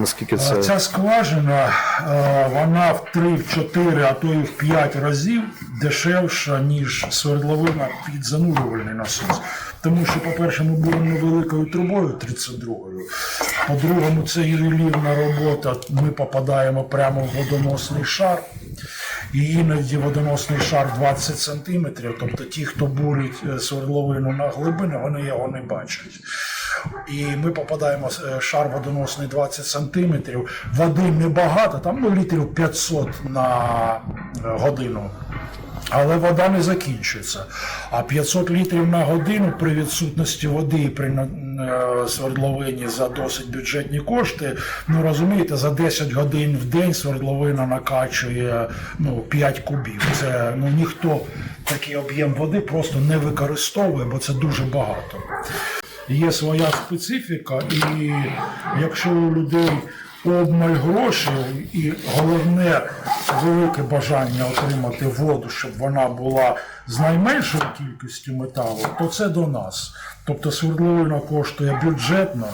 Наскільки це Ця скважина, е, вона в 3-4, а то і в 5 разів дешевша, ніж свердловина під занурювальний насос. Тому що, по-перше, ми будемо невеликою трубою 32-ю. По-другому, це ювелірна робота. Ми попадаємо прямо в водоносний шар. І іноді водоносний шар 20 сантиметрів, тобто ті, хто бурить е, свердловину на глибини, вони його не бачать. І ми попадаємо е, шар водоносний 20 сантиметрів. Води небагато, там ну, літрів 500 на е, годину. Але вода не закінчується. А 500 літрів на годину при відсутності води і при е, свердловині за досить бюджетні кошти. Ну розумієте, за 10 годин в день свердловина накачує ну, 5 кубів. Це ну ніхто такий об'єм води просто не використовує, бо це дуже багато. Є своя специфіка, і якщо у людей обмаль грошей, і головне велике бажання отримати воду, щоб вона була з найменшою кількістю металу, то це до нас. Тобто свердловина коштує бюджетно,